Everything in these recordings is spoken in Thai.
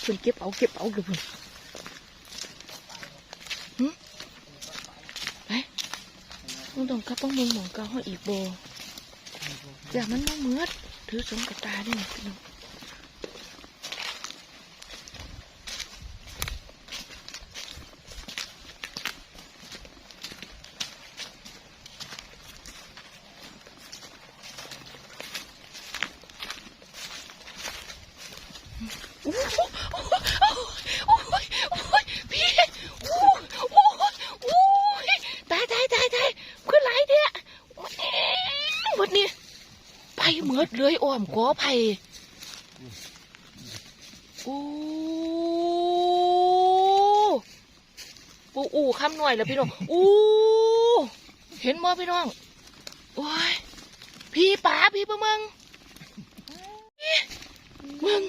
เพิ่นเก็บเอาเก็บเอาเดี๋ยวเพิ่นหึไปมึงต้องกลับป้องมึงหมองกาห้ออีกโบอย่ามันมาเมือดถือสมกระตาด้วยนะพี่น้องโอ้โหโอ้โหโอ้โหโอ้โหพี่โอ้โหโอ้โหโอ้โหตายตายตายตายขึ้นไหลายเนี่ยหมดนี่ไปเหมือดเลยอ้อมกอไผ่ โอ้ปูอูคำหน่อยแล้วพี่น้องอู้เห็นมั้พี่น้องโอ้ยพี่ป๋าพี่ปะมึงมึง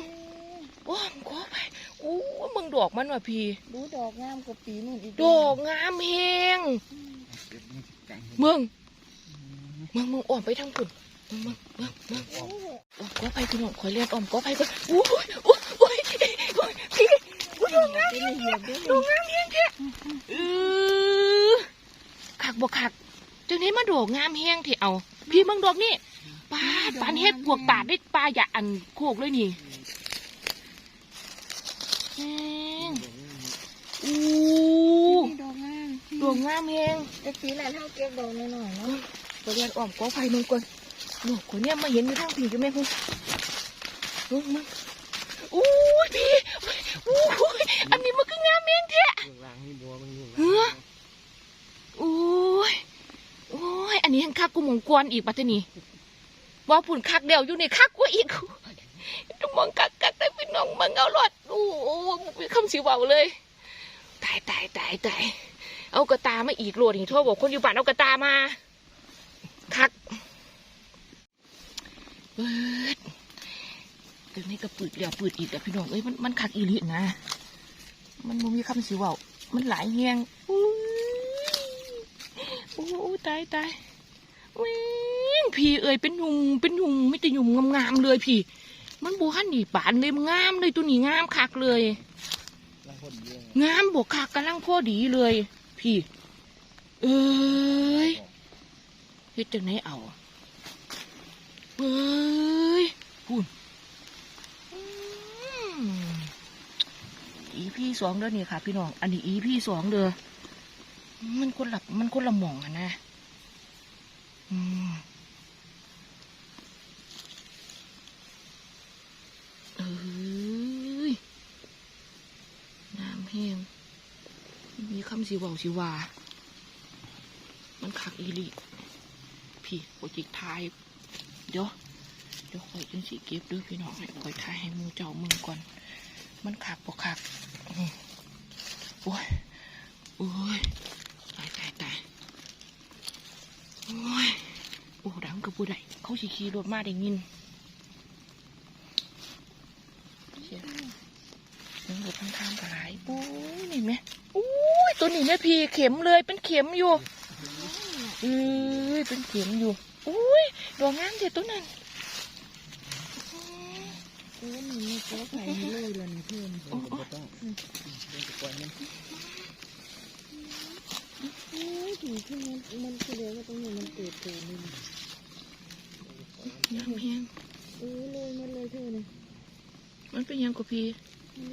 อ้อมกอไผ่อู้มึงดอกมันว่ะพี่ดูดอกงามกว่าปีนู่นอีกดอกงามเฮงเมืองเมืองเมืองอ้อมไปทางปุ่นเมืองเมืองเมืองเมืองโอ้โหอ้อมก็ไปพี่น้องคอยเรียนอ้อมก็ไปก่อนอู้ยอู้ยอู้ยอู้ยพี่อู้ย ดอกงามเป็นเหยียบด้วยดอกงามเฮงแท้เออคักบ่คักจังนี้มาดอกงามเฮงที่เอา พี่เมืองดอกนี่ปาดปานเฮ็ดพวกตาดได้ปลาอย่าอันโคกเลยนี่แฮงอู้นี่ดอกงามดอกงามเฮงแต่ปีละเท่าเก็บดอกหน่อยๆเนาะไปเรียนอ้อมกอไผ่มึงก่อนโอ้คนเนี้ยมาเห็นอยู่ทางผีอยู่แม่พุ่งมึงมึงอู้ยพี่อู้ย อันนี้มันก็งามเองแท้อยู่หลังนี่บัวมันอยู่หลัเฮ้ออู้ยโอ้ยอันนี้ยังคักกูหมองกวนอีกปัตตานีว่าผุนคักเดียวอยู่ในคักกูอีกดูมองคักคักแต่พี่น้องมึงเอาหลอดโอ้โหคำสีเบาเลยตายตายตายตายเอากระตามาอีกโหลดนี่โทษบอกคนอยู่บ้านเอากระตามาคักเปิดตึงนี้ก็ปืดเดียวปืดอีกแล้วพี่น้องเอ้ยมันมันคักอีหลินะ มันบ่มีคำสิว่ามันหลายเฮียงอุ้ยโอ้ยตายตายเว้งพี่เอ้ยเป็นหุ่มเป็นหุ่มไม่แต่หนุ่มงามๆเลยพี่ มันบูฮันนี่ปานเลยมันงามเลยตัวนี้งามคักเลย งามบวกคักกำลังพอดีเลย พี่ เอ้ยเฮ็ดจังไหนเอาเอ้ยพูนอืม อีพี่สองเด้อนี่ค่ะ พี่น้อง อันนี้อีพี่สองเด้อ มันคนหละมันคนละหม่องอะนะ อืมเอ้ยน้ำแห้งมีคำสิว่าสิว่า มันคักอีลีพี่โปรจิกทาย เดี๋ยว เดี๋ยวคอยจังสิเก็บด้วยพี่น้องคอยทายให้มูเจ้ามึงก่อน มันคักปกคักอืมโอ้ยโอ้ยตายตายตายโอ้ยโอ้ดังกับผู้ใดเขาสิขี่รถมาได้ยินเสียมันหลุดทางทางกระไรโอ้ยนี่ไหมโอ้ยตัวนี้แม่พี่เข็มเลยเป็นเข็มอยู่เอ้ยเป็นเข็มอยู่โอ้ยดอกงามเด็ดตัวนั้น เออ มันมีโต๊ะไผ่ให้เลยเดือนเพิ่มมันก็ต้องเล่นตะกอนมันโอ้ยถึงที่มันมันแสดงว่าตรงนี้มันเกิดเกิดนี่นะน้ำเพียงเออเลยมันเลยเธอเนี่ยมันเป็นยังกับพี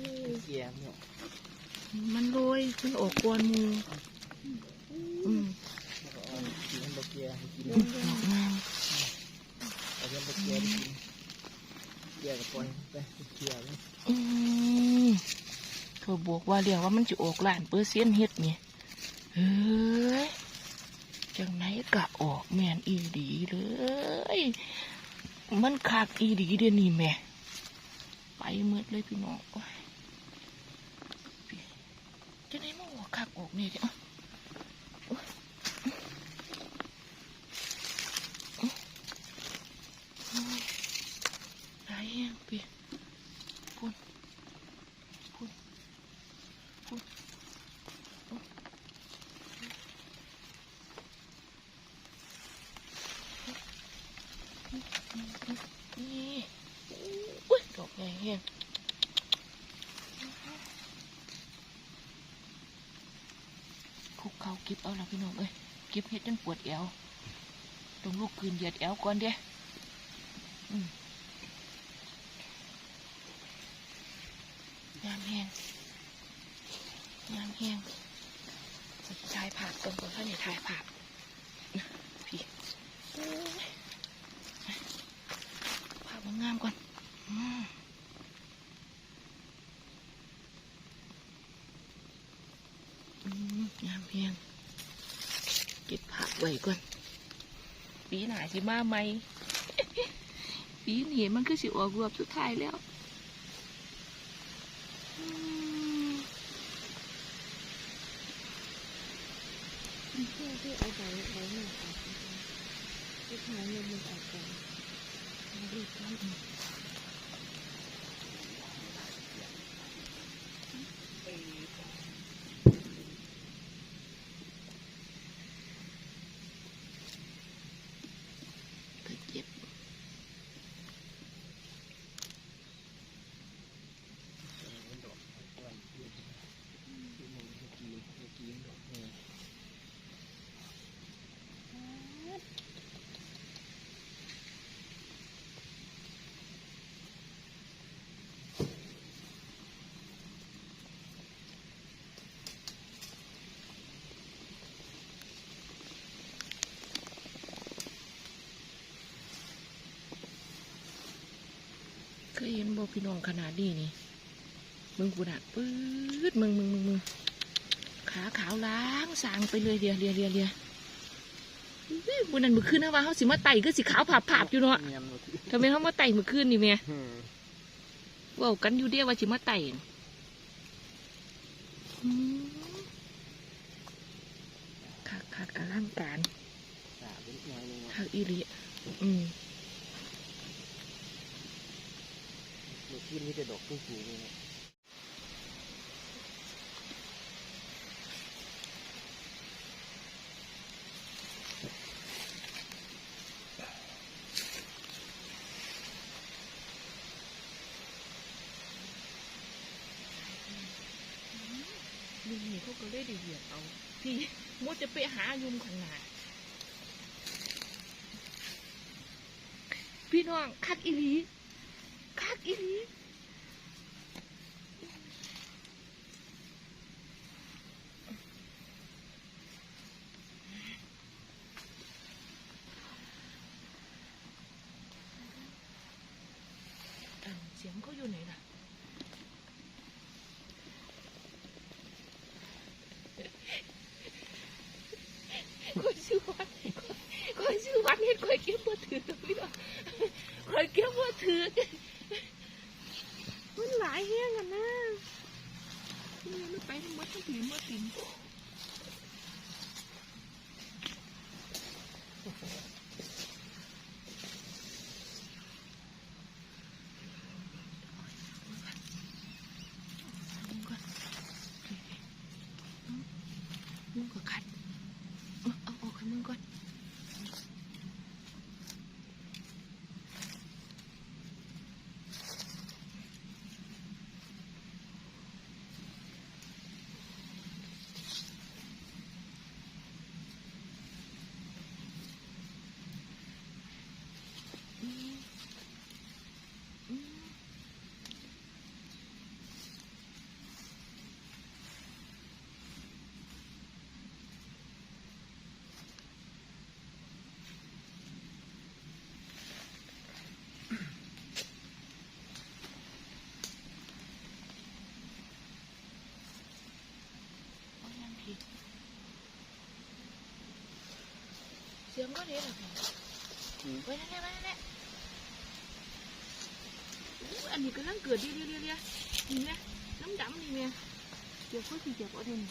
เลยเกียร์เนี่ยมันโรยมันออกกวนมูอืมกินบะเกียร์กินดอกงามเอาเงินบะเกียร์ให้กิน เกียร์กับปล่อยไปเกียร์เลยอืมเขาบอกว่าเรียกว่ามันจะออกล้านเปอร์เซ็นต์เฮ็ดเนี่ยเฮ้ยจังไหนกะออกแมนอีดีเลย มันคักอีดีเดี๋ยวนี้แม่ไปเมืดเลยพี่น้องจะได้มาหัวคักออกนี่จ้ะโอ๊ยโอ๊ยโอ๊ยหลายแห้งพี่พุ่นพุ่นพุ่นโอ๊ยนี่อุ้ยดอกใหญ่แห้ง เขาเก็บเอาละพี่น้องเอ้ยก็บเห็ดจนปวดแอวต้องลุกคืนเหยียดแอวก่อนเด้อืมงามแห้งงามแห้งถ่ายภาพก่อนก่อนท่านนี่ถ่ายภาพพี่โอ้ยภาพมันงามก่อนอืม อืมงามเพียงเก็บผักไว้ก่อน ปีหน้า สิมาไหมปีนี้มันคือสิออกรวบสุดท้ายแล้วอืม เพื่อที่เอาใบใบหนึ่งออกนะคะที่ท้ายมันมันออกกันมาดีกัน ก็เจ็บ มันดอกวันที่ที่มันเมื่อกี้เมื่อกี้ดอกเนี่ย เคยเห็น บ่พี่น้องขนาดนี้นี่มึงกูน่ะปื๊ดมึงมึงมึงมึงขาขาวล้างสางไปเลยเดียวเดียวเดียวเดียวอุ้ยบุนั้นมือคืนนะว่าเขาสิมาไต่ก็สิขาวผาบผาบอยู่เนาะเนียนหมดทำไมเขามาไต่มือคืนนี่แม่อืมเว่ากันอยู่เดียวว่าสิมาไต่น่ะอืมคักคักอลังการสาเป็นอย่างหนึงคักอีหลีอืมเมื่อกี้มีแต่ดอกสูงเลยนะยุงนี่เขาก็เลยได้เหยียบเอาพี่มดจะไปหายุงข้างหน้าพี่น้องคักอีหลีคักอีหลีเอ้าเสียงเขาอยู่ไหนล่ะ คอยชื่อวัดคอยชื่อวัดเห็นคอยเก็บมือถือพี่น้องคอยเก็บมือถือ มันหลายแห้งกันนะนี่มันไปทั้งหมดทั้งผีหมดสิงมึงก็ขัดเอาเอาออกให้มึงก่อน อืมอืมเอายังผิด เสียงก็เด็ดอะพี่ไว้นั่นแหละไว้นั่นแหละอู้อันนี้กำลังเกิดเรียเรียเรียเรียนี่ไงน้ำดำนี่ไงเดี๋ยวค่อยสิเก็บเอาเดี๋ยวนี้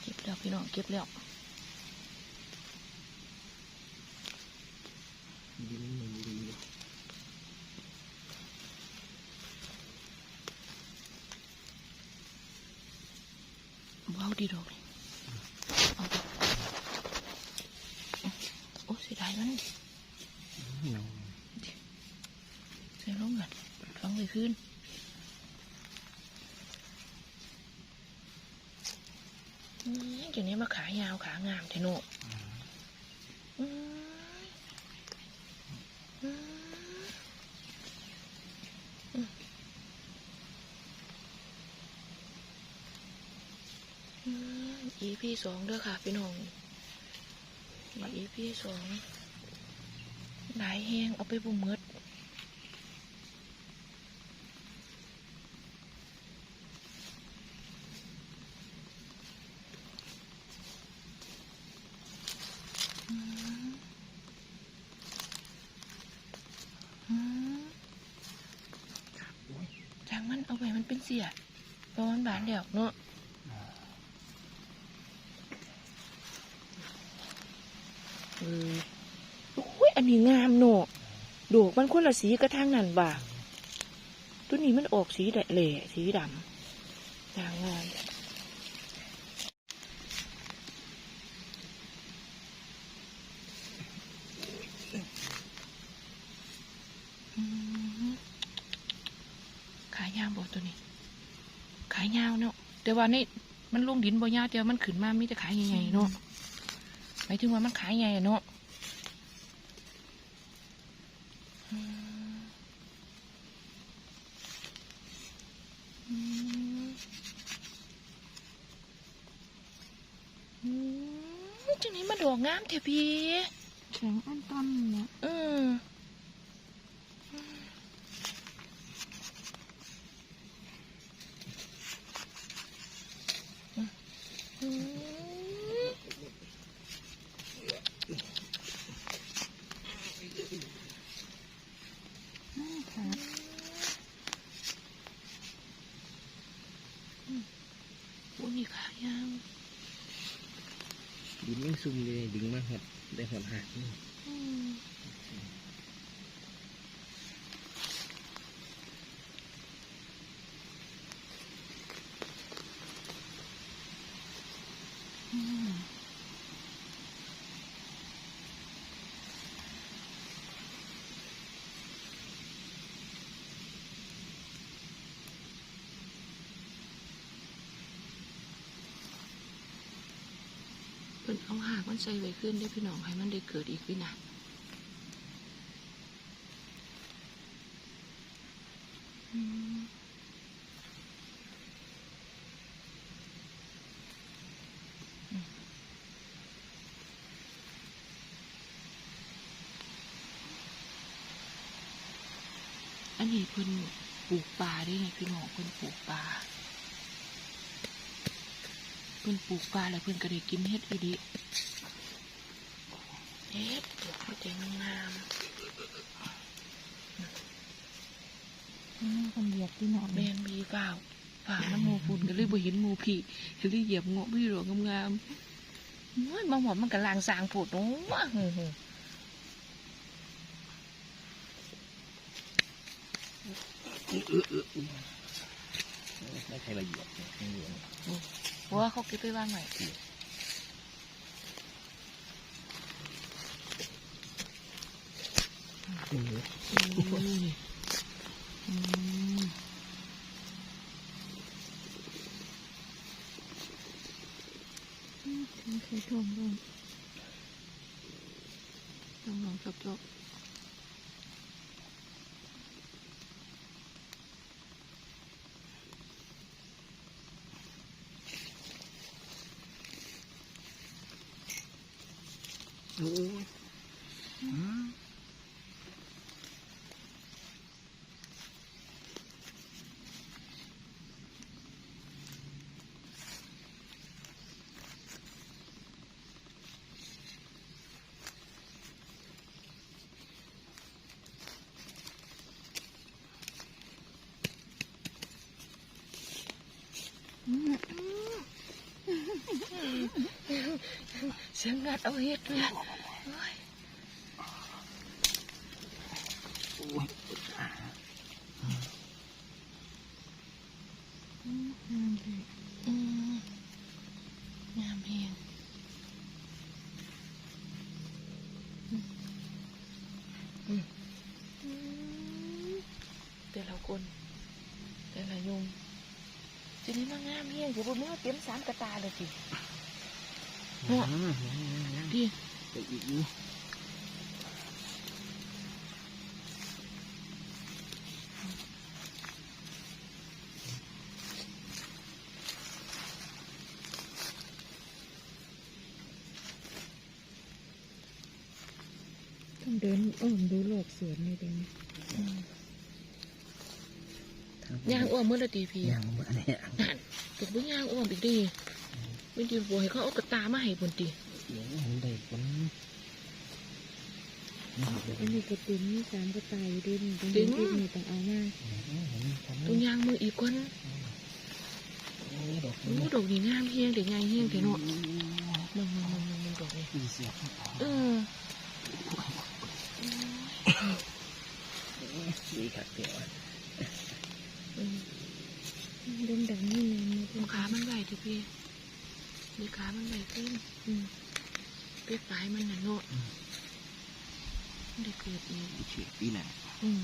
เก็บแล้ว พี่น้องเก็บแล้ว ดินมันดี ดีดอกนี่เอาไปโอ้เสียดายมัน เหนียว เสียลงกันฟังเลยขึ้น อืมเดี๋ยวนี้มาขายาวขางามเทโนอืมอืมอืมอืม EP สองเด้อค่ะพี่น้อง EP สองหลายแหงเอาไปบุมมืด อืมจางมัน เอาไปมันเป็นเสียเพราะมันบานเดียวเนาะเออโอ้ยอันนี้งามเนาะดอกมันคนละสีกระทางนั่นบ่าตัวนี้มันออกสีแดงเหล่สีดำจางงามอืมขายยาวบ่ตัวนี้ ขายยาวเนาะแต่ ว่านี่มันลงดินบ่ยาวแต่ว่ามันขึ้นมามีแต่ขายใหญ่ๆเนาะหมายถึงว่ามันขายใหญ่อะเนาะอืมอืมอืมจังนี้มันดอกงามแท้พี่แข็งอันต้นเนี่ยอืมอืม น่าค่ะ โอ้ยขายาว ดินไม่ซุ่มเลยดึงมาหดได้หดหักนี่ อืมอืม เพิ่นเอาหากมันใส่ไว้ขึ้นได้พี่น้องให้มันได้เกิดอีกพี่นะอืมอืมอันนี้เพิ่น ปลูกปลาได้ไงพี่น้องเพิ่นปลูกปลาเพิ่นปลูกปลาแล้วเพิ่นก็ได้กินเฮ็ดอยู่ดีเฮ็ดปลูกมาแต่งงามอืมคนเหยียบที่หนอนแมนมีฝ้าวฝ้าวน้ำหมูฝุ่นก็เลยบ่เห็นหมูพี่ก็เลยเหยียบเงาะพี่หลวงงามๆโอ้ยบางหมดมันก็ลางสางโผดโอ้ว้าหึ่ ไม่ใช่ละเอียดเนี่ยไม่เหนียวเพราะว่าเขาเก็บไปว่างไว้อืมอืมอืมอืมมันเคยท่วมด้วยลองลองจบๆ เสียงงัดเอาเฮ็ดเลยโอ้ย โอ้ย อืมงามเลย อืม แห้งอืมอืมอืมแต่ละคน แต่ละยงจะนี้มางามแห้งอยู่บนเนื้อเต็มสามกระตาเลยสิอืมพี่ไปอีกนี่ต้องเดินอ้อมดูโลกสวนเลยเดี๋ยวนี้ ย่างอ้อมเมื่อละตีพี่ย่างเมื่อเนี่ยนั่นถูกบ่ย่างอ้อมอีกดิไม่ดีบัวให้เขาเอากระตามาให้บนตีเดี๋ยวเห็นได้ผลนี่เดี๋ยวอันนี้ก็ติมมีสามกระต่ายอยู่ด้วยนี่ตรงนี้ที่นี่ต้องเอามาเห็นทำต้นย่างมืออีกคนนี่ดอกโอ้ดอกนี่งามแห้งเด็กใหญ่แห้งเถอะเนาะมึงมึงมึงมึงมึงดอกนี่ปีเสียบเออดีค่ะเดี๋ยวอืม ดมดังนี่นะมันเอาขา มันใหญ่ทีพี่มีขา มันใหญ่ขึ้นอืมเปียกปลายมันน่ะเนาะมันได้เกิดอีกเฉียบปีหน่ะอืม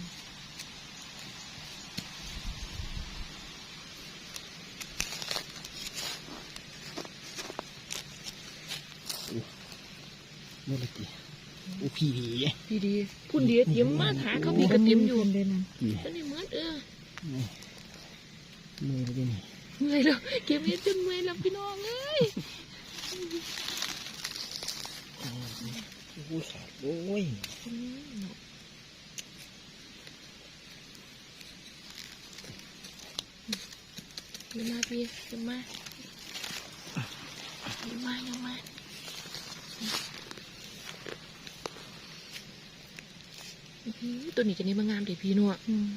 เมื่อกี้อู้พี่ดีพี่ดีพุ่นเดียเตรียมมากหาเขาพี่กระเตรียมอยู่คนเลยนะดีตอนนี้เหมือนเออ นี่มือเลยนี่เมื่อยแล้วเก็บเฮ็ดจนเมื่อยแล้วพี่น้องเอ้ยอู้สาดโอ้ยอืมเดี๋ยวมาพี่เดี๋ยวมาเดี๋ยวมาเดี๋ยวมาอื้อหือตัวนี้จะนี่มางามเด็พี่เนัวอืม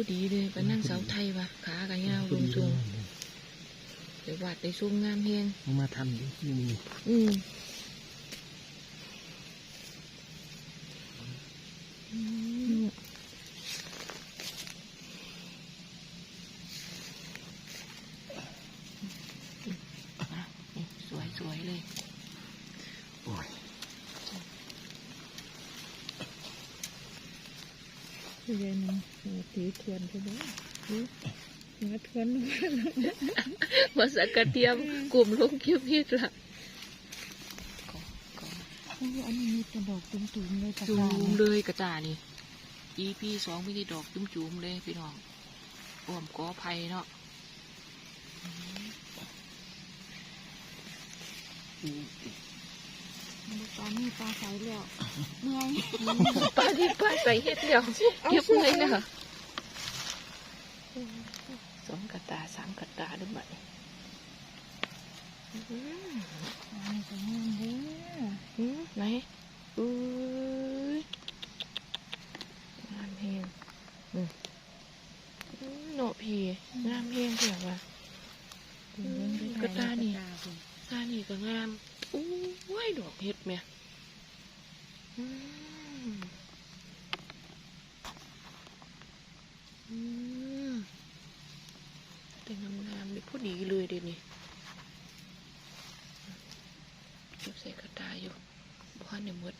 ผู้ดีเลยไปนั่งเสาไทยวะขากะยาวลงทรงเดี๋ยววาดได้ทรงงามเฮงมาทำอยู่ที่นี่อืมอืมอะนี่สวยๆเลย โอ้ย ผู้ใหญ่นะหัวตีทวนใช่ไหมหัวทวน มาสักกระเทียมกลุ่มลงเคี้ยวพีดละโอ้อันนี้มีแต่ดอกตุ่มๆเลยตะจูกร้ามเนี่ยเลยกระตานี่ EP สองพี่ที่ดอกจุ้มจุมๆเลยพี่น้องอ้อมกอไผ่เนาะตอนนี้ปลาใสแล้วเมื่อยป้าที่ป้าใส่เฮ็ดเดียวเก็บเลยนะสองกระตาสามกระตาด้วยบัดนี้ อืองามเด้อหือไหนอุ้ยงามเพลงอืมอื้อเนพีงามเพลงเพียงว่ะถึงเรื่องได้กระตานี่ตานี่ก็งามอู้ยดอกเห็ดแม่อืมอืมแต่งามๆเลยพอดีเลยเดี๋ยวนี้ เก็บใส่กระตาอยู่บ้านในหมด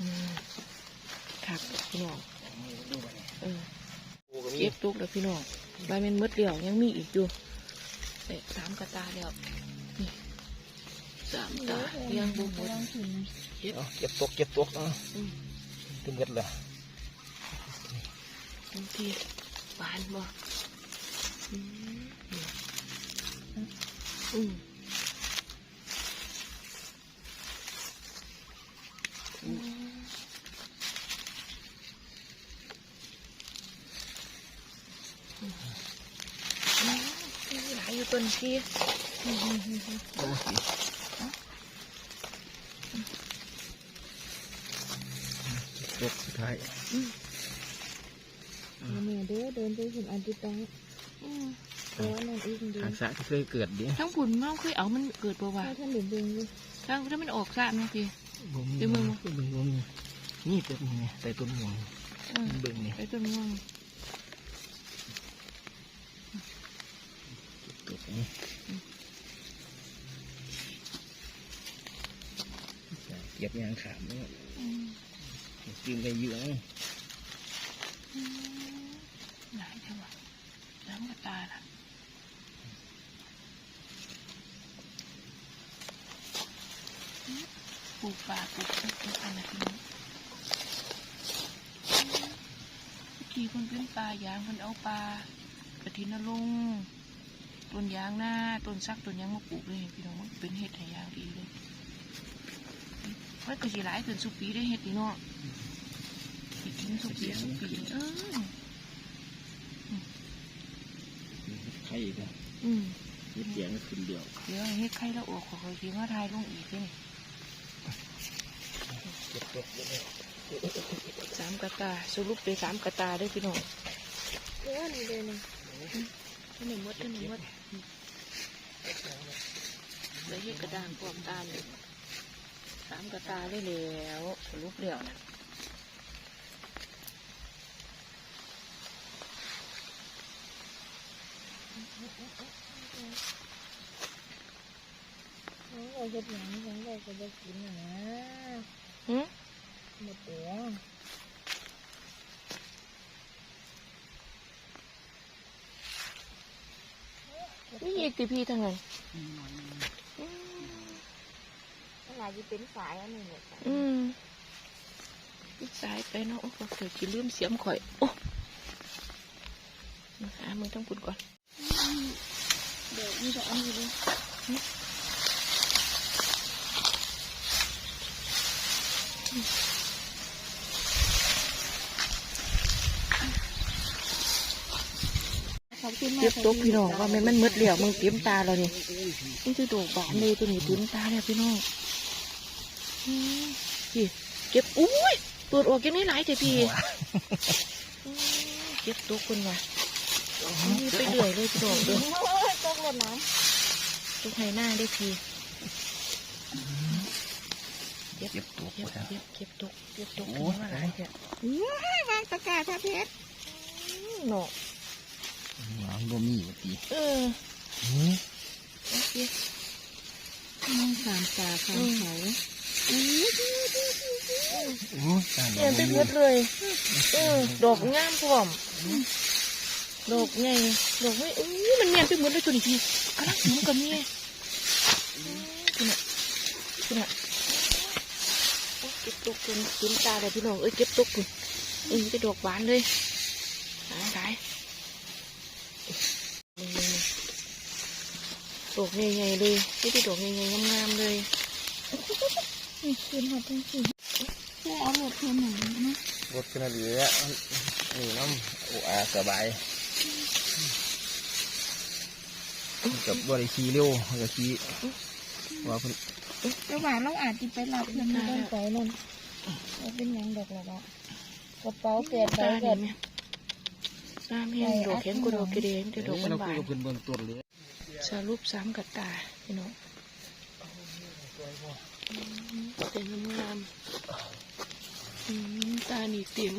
อืมครับพี่น้องดูไปเนี่ยเออโอ้ก็มีเก็บตุกแล้วพี่น้องใบเม็นมดเดียวยังมีอีกอยู่เด็สามกระตาแล้วนี่สามตายังบุหมดลองถึงเฮ็ดเอาเก็บตกเก็บตกเนาะอืมตึงเม็ดเลยบางทีบานบ่ อืมอืมอืมอืมมีหลายอยู่ต้นพี่โอ้ย ตกสุดท้ายเอาแม่เด้อเดินไปถึงอันติตาอืมเพราะว่านั่นอีกเดียทางสระที่เคยเกิดดิทั้งผุนเมาเคยเอามันเกิดปะวะถ้าท่านเดือดเบิ่งอยู่ทั้งถ้ามันออกซะนะพี่บ่มีเดี๋ยวมึงเบิ่งบ่มีนี่ต้นนี้ไงใส่ต้นหม่วงเออเบิ่งนี่ไปต้นม่วงเก็บยางขามเนี่ยอืมกินไปเยอะหลายจังหวะน้ำกระตาน่ะ ลูกป่าปลูกต้นเป็นอะไรพี่น้พี่คนเป็นป่ายางคนเอาปลากระถินนลงต้นยางหน้าต้นซักต้นยางมาปลูกเลยพี่น้องมันเป็นเห็ดไหยางดีเลยมันก็สิหลายเกินสุปีได้เห็ดพี่น้องสิกินสุปีสุปีเออไข่ก็อืมเสียงขึ้นเดียว เดี๋ยวเฮ็ดไข่แล้วออกขอคอยคิดว่าทายลงอีกเลยเก็บตกเลย สามกระตาสรุปไปสามกระตาได้อพี่น้องเออนี่เลยนี่ท่านหนึ่งมดท่านหนึ่งมดแล้วเฮ็ดกระดานพร้อมตาเลยสามกระตาได้แล้วสรุปแล้วนะน้องเราเห็ดหยังน้องเราก็จะกินน่ะ นะหึหมดตัวนี่อีกติพี่ทั้งนั้นอะไรจะเป็นสายอันนี้เนี่ยจ้ะอืมอีกสายไปเนาะโอ้โหเกิดกินลืมเสียมข่อยโอ้หามึงต้องปุ่นก่อน เดี๋ยวนี่จะอันนี้เลย ขอบคุณมาก เก็บตกพี่น้องว่าม่นมันหมดแล้วมึงเต็มตาแล้วนี่นี่คือดอกบานเลยตัวนี้เต็มตาแล้วพี่น้องพี่เก็บอุ้ยเปิดออกยังไม่หลายแต่พี่เก็บตกคนว่ะนี่ไปเรื่อยเลยพี่น้องเด้อยตกหล่นนะทุกไห้หน้าได้พี่เก็บตกเก็บเก็บตกเก็บตกโอ้ขึ้นมาหลายแท้ว้ายวางตะกร้าท่าเพชรเนาะ หวานบ่มีว่าตีเออหือโอเคมองสามตาสามเขาโอ้ยตายเปลี่ยนไปหมดเลย เออดอกงามพร้อมดอกไงดอกไม่อุ้ยมันเนียนไปหมดเลยตัวนี้พี่กำลังหิวกับเมียคุณน่ะคุณน่ะโอ้เก็บตกจนกินตาเลยพี่น้องเอ้ยเก็บตกคุณเอ้ยจะดอกหวานเลยหาได้นี่ๆ ดอกใหญ่ๆเลยนี่เป็นดอกใหญ่ๆงามๆเลยนี่คืนหอดทั้งสี่แค่เอาหมดเท่านั้นนะรถขนาดนี้อะนี่น้ำโอ้อาสบายกับบริขี่เร็วกับขี่ว่าเพิ่นระหว่างเราอาจจะไปหลับเพื่อนไม่ต้ไปนั่นเราเป็นยังดอกละละกระเป๋าเปลี่ยนไปตาเกิเห็ดนไหมตาเห็นดอกเห็นกูดอกกระเดงแต่ดอกเอ้ยเราบานกับเพิ่น สรุปสามกับตาพี่น้องเต็มงามๆอืมตาหนีเต็ม